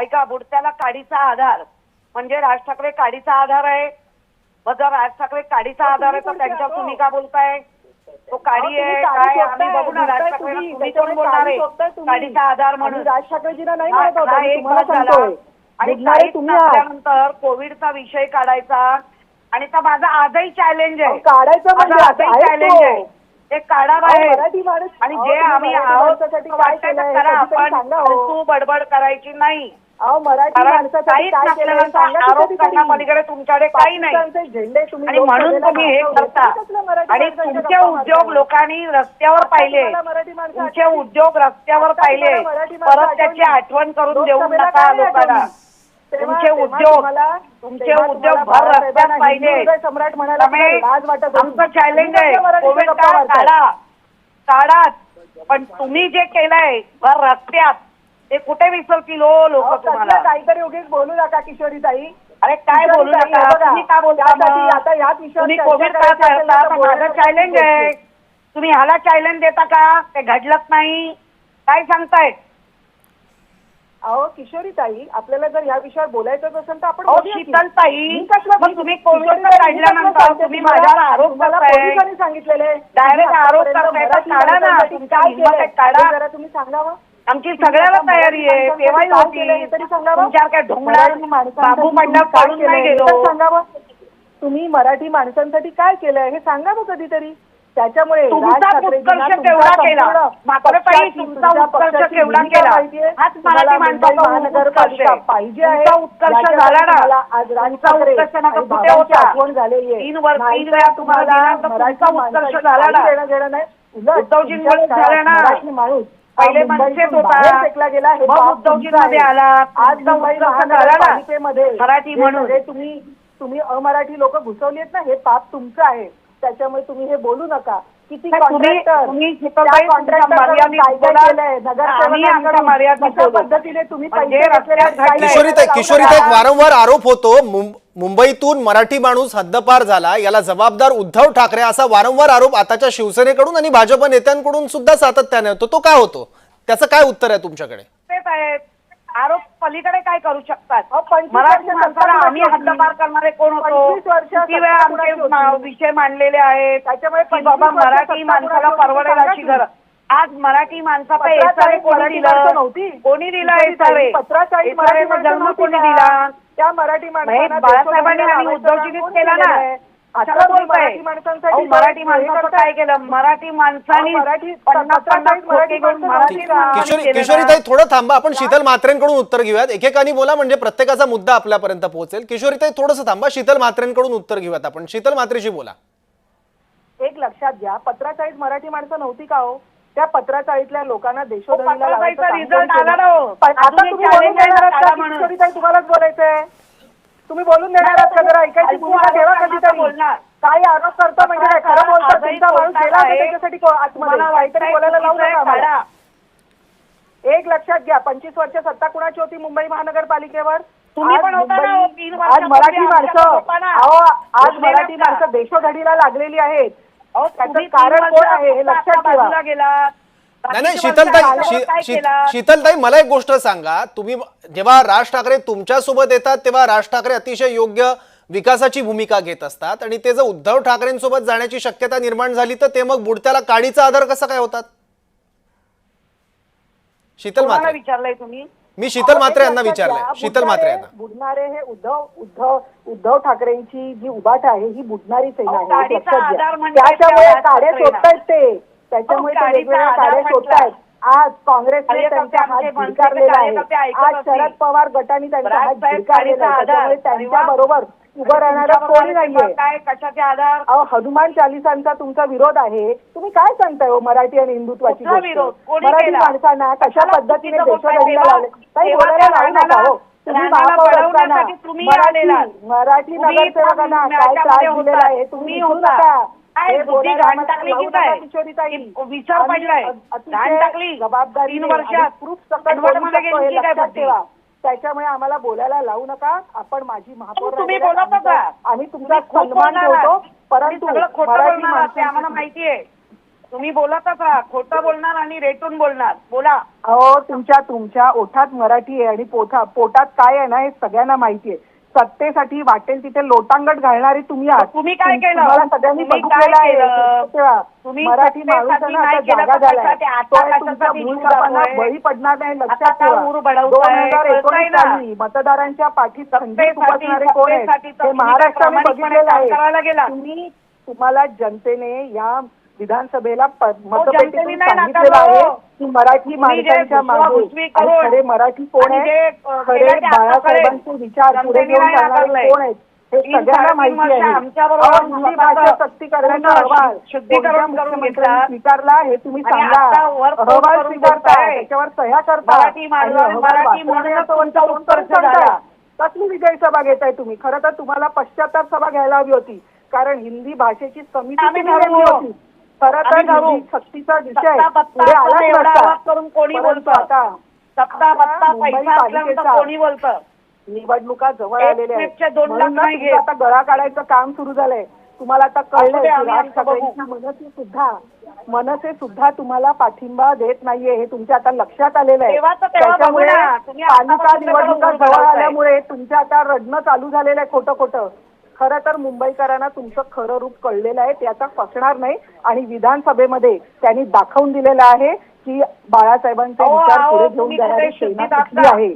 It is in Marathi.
ऐका बुडत्याला काडीचा आधार. म्हणजे राज ठाकरे काडीचा आधार आहे? मग जर राज ठाकरे काडीचा आधार आहे तर त्यांच्यावर तुम्ही का बोलताय? तो काडी आहे काय? आम्ही बघू ना राज ठाकरे तुम्ही, कोण बोलणार आहे. काडीचा आधार म्हणून. राज ठाकरेजींना नाही एक भाग झाला. आणि आहात. नसल्यानंतर कोविडचा विषय काढायचा. आणि तर माझा आजही चॅलेंज आहे. काढायचं म्हणजे आजही चॅलेंज तो. आहे. ते अहो, आहे आणि जे आम्ही आहोत हे करा. आपण सांगा हो. तू बडबड करायची नाही. अहो मराठी माणसासाठी काय हे सांगा आरोप. करण्यापलीकडे तुमच्याकडे काही नाही पाकिस्तानचे झेंडे तुम्ही आणि म्हणून तुम्ही हे. करता कसलं मराठी आणि माणसाच्या तुमचे गप्पा उद्योग मारताय? लोकांनी रस्त्यावर पाहिले तुम्हाला मराठी माणसं तुमचे आठवली? उद्योग रस्त्यावर आता पाहिले तुम्हाला मराठी माणसं परत त्याची आठवली? आठवण करून देऊ लोकसभेला नका काय लोकांना आठवली? तेव्हा- तुमचे तेव्हा उद्योग तुम्हाला- तुमचे तेव्हा उद्योग तुम्हाला भर बाळासाहेबांना रस्त्यात पाहिजे हिंदू हृदय सम्राट म्हणायला त्यामुळे तुम्हाला लाज वाटत होती. आमचं चॅलेंज तुम्ही आहे मराठीच्या कोविड गप्पा काळ मारताय? काढा काढाच पण तुम्ही जे केलंय भर रस्त्यात ते कुठे विसरतील हो लोक तुम्हाला? काहीतरी उगीच बोलू नका किशोरी ताई अरे काय बोलू नका? बघा, तुम्ही का बोलता त्यासाठी मग? आता ह्याच विषयावर तुम्ही चर्चा कोविड का करायची असेल करता तर तर बोलायला माझं चॅलेंज आहे. तुम्ही ह्याला चॅलेंज देता का? ते घडलंच नाही. काय सांगताय? अहो किशोरी ताई आपल्याला जर या विषयावर बोलायचं असेल तर आपण अहो बोलूया की. शीतलताई मी कसलं- मग तुम्ही मी काढल्यानंतर सांगते तुम्ही तुम्हाला? माझ्यावर आरोप तुम्हाला करताय. पोलिसांनी सांगितलेले. तुम्ही आरोप करताय तर काढा ना. हिंमत आहे? काढा. जरा तुम्ही सांगावं? आमची सगळ्याला तयारी आहे तेव्हाही होती काय तरी ढोंगणार बाबू पडून नाही हे गेलो. तर सांगावं? तुम्ही मराठी माणसांसाठी काय केलंय हे सांगावं कधीतरी? त्याच्यामुळे तुमचा उत्कर्ष केवढा केला? मात्र ताई तुमचा उत्कर्ष केवढा केला? हाच मराठी माणसाचा महानगरपालिका पाहिजे आहे. उत्कर्ष झाला ना. आज ठाकरे उत्कर्ष नका कुठे होता? आठवण झालेली तीन वर तीन वेळा तुम्हाला उत्कर्ष झाला ना. देणं नाही. उलट उद्धवजींमुळे तुमच्या झालं ना. माणूस पहिले मनसेत होता फेकला गेला हे मग पाप उद्धवजींमध्ये आहे. आला आज मुंबई महानगरपालिकेमध्ये मराठी जे म्हणून. तुम्ही तुम्ही अमराठी लोक घुसवली आहेत ना हे पाप तुमचं आहे त्याच्यामुळे तुम्ही हे बोलू नका किती बोलू. पद्धतीने तुम्ही म्हणजे किशोरीताई. वारंवार आरोप होतो मुंबईतून मराठी माणूस हद्दपार झाला याला जबाबदार उद्धव ठाकरे असा वारंवार आरोप आताच्या शिवसेनेकडून आणि भाजप नेत्यांकडून सुद्धा सातत्याने होतो तो काय होतो? त्याचं काय उत्तर आहे तुमच्याकडे? तेच आरोप पलीकडे काय करू शकतात? मराठी सत्ता आम्ही हद्दपार करणारे कोण होतो? किती वेळा आमचे? विषय मांडलेले आहेत? त्याच्यामुळे बाबा मराठी माणसाला परवडेल अशी. घर आज मराठी माणसाचा एसआरए कोणी दिलं. कोणी दिला एसआरए पत्राचाळीस जन्म कोणी? दिला? त्या मराठी माणसांना बाळासाहेबांनी आणि उद्धवजींनीच केला ना. तुम्ही बोलताय मराठी माणसांसाठी अहो, मराठी हे माणसाचं करताय. काय केलं मराठी माणसांनी अहो, मराठी- पन्नास पन्नास पत्राचाळीस मराठी खोके घेऊन माणसं मराठी नव्हती का? माणसांनी किशोरी केलं ना. किशोरीताई थोडं थांबा आपण शीतल म्हात्रेंकडून उत्तर घेऊयात एकेकानी बोला म्हणजे प्रत्येकाचा मुद्दा आपल्यापर्यंत पोहोचेल किशोरीताई थोडंसं थांबा शीतल म्हात्रेंकडून उत्तर घेऊयात आपण शीतल म्हात्रेशी बोला एक लक्षात घ्या पत्राचाळीस मराठी माणसं नव्हती का हो त्या पत्राचाळीतल्या लोकांना देशोधडीला पत्राचाळीचा लावायचं काम result कोणी केलं? आला ना हो. पण आता अजून एक तुम्ही बोलून आहे देणार ना आहात का? काढा म्हणून. किशोरीताई तुम्हालाच बोलायचंय तुम्ही बोलून देणार आहात का जरा ऐकायची ऐकू भूमिका ठेवा कधीतरी बोलणार. काय आरोप करता म्हणजे काय खरं बोलता तुमचा माणूस गेला. त्याच्यासाठी आतमध्ये काहीतरी बोलायला लावू नका. एक लक्षात घ्या पंचवीस वर्ष सत्ता कुणाची होती मुंबई महानगरपालिकेवर तुम्ही आज पण तीन आज मराठी माणसं. अहो आज मराठी. माणसं देशोधडीला लागलेली आहेत त्याचं कारण कोण आहे हे लक्षात ठेवा. नाही नाही शीतलताई? शीतलताई मला एक गोष्ट सांगा. तुम्ही जेव्हा राज ठाकरे तुमच्यासोबत येतात तेव्हा राज ठाकरे अतिशय योग्य विकासाची भूमिका घेत असतात आणि ते जर उद्धव ठाकरेंसोबत जाण्याची शक्यता निर्माण झाली तर ते मग बुडत्याला काडीचा आधार कसा काय होतात? शीतल म्हात्रे. विचारलंय तुम्ही? मी शीतल म्हात्रे यांना विचारलंय? शीतल म्हात्रे यांना. बुडणारे हे उद्धव उद्धव उद्धव ठाकरेंची जी उभाट आहे ही बुडणारी सेना आहे म्हणजे त्याच्यामुळे त्या काड्या. शोधतायत ते. त्याच्यामुळे वेगवेगळ्या. शोधतायत आज काँग्रेसने त्यांचा हात भिडकारलेला आहे आज. शरद पवार गटाने त्यांचा हात भिडकारलेला आहे त्याच्यामुळे आधार. त्यांच्या. बरोबर उभं राहणारं कोणी नाहीये काय कशाचे आधार अहो हनुमान चालिसांचा तुमचा विरोध आहे तुम्ही काय सांगताय हो मराठी आणि हिंदुत्वाची कुठला गोष्ट? विरोध? कोणी मराठी केला? माणसांना कशा कशाला पद्धतीने चुकीचं बोलताय देशोधडीला तेव्हा? लावले काही तेव्हा बोलायला त्या लावू नका हो रानाला- तुम्ही रानाला महापौर असताना बनवण्यासाठी तुम्ही मराठी आलेलात. मराठी तुम्ही नगरसेवकांना काय त्रास दिलेला. आहे तुम्ही तुम्ही विसरू होता. नका काय हे बुद्धी घाण टाकली की काय? विचार पडलाय. घाण टाकली. जबाबदारी तीन वर्षात. प्रूफ हे? ठेवा त्याच्यामुळे आम्हाला बोलायला लावू नका आपण माझी महापौर तुम्ही बोलत होता. आम्ही तुमचा सन्मान. ठेवतो परंतु खोटं बोलणार ते आम्हाला माणसांची माहितीये तुम्ही बोलतच राहा खोटं बोलणार आणि रेटून बोलणार बोला अहो तुमच्या तुमच्या ओठात मराठी आहे आणि पोथा पोटात काय आहे ना हे सगळ्यांना माहिती आहे सत्तेसाठी वाटेल तिथे लोटांगट घालणारी तुम्ही आहात तुम्ही काय केलं? सगळ्यांनी बघितलेलं आहे. तुम्ही मराठी माणूसांना जागा झालाय? बळी पडणार नाही लक्षात ठेवा? दोन हजार एकोणीस? साली मतदारांच्या संधी सत्तेसाठी- खुपसणारे कोण आहेत हे महाराष्ट्राने बघितलेलं आहे. तुम्ही तुम्हाला जनतेने या विधानसभेला जनतेने मतपेटीतून सांगितलेलं आहे हो. की मराठी माणसांच्या मागे खरे मराठी कोण आहे खरे बाळासाहेबांचे. विचार पुढे घेऊन नाकारलंय. कोण आहेत हे सगळ्यांना माहिती आहे हिंदी भाषा अहवाल शुद्धीकरण मुख्यमंत्र्यांनी. स्वीकारला हे तुम्ही सांगा अहवाल करून स्वीकारता बोलताय. त्याच्यावर सह्या करता. कसली विजयी सभा घेताय तुम्ही खरं तर तुम्हाला पश्चाताप सभा घ्यायला हवी होती कारण हिंदी भाषेची समिती होती सक्तीचा करून कोणी बोलतं? आता सत्ता पैसा कोणी बोलतं? निवडणुका जवळ आलेल्या आहेत. दोन. आता गळा काढायचं काम सुरू झालंय. तुम्हाला आता असू कळलंय दे, की आम्ही राज आमचं बघू. ठाकरेंची मनसे सुद्धा मनसे सुद्धा तुम्हाला पाठिंबा देत नाहीये हे तुमच्या आता लक्षात आलेलं आहे. त्याच्यामुळे आतापासून निवडणुका जवळ. आल्यामुळे तुमच्या आता रडणं चालू झालेलं आहे खोटं खोटं खरं तर मुंबईकरांना तुमचं खरं रूप कळलेलं आहे ते आता फसणार नाही आणि विधानसभेमध्ये त्यांनी दाखवून दिलेलं आहे की बाळासाहेबांचे विचार पुढे घेऊन जाणारी सेना? कुठली आहे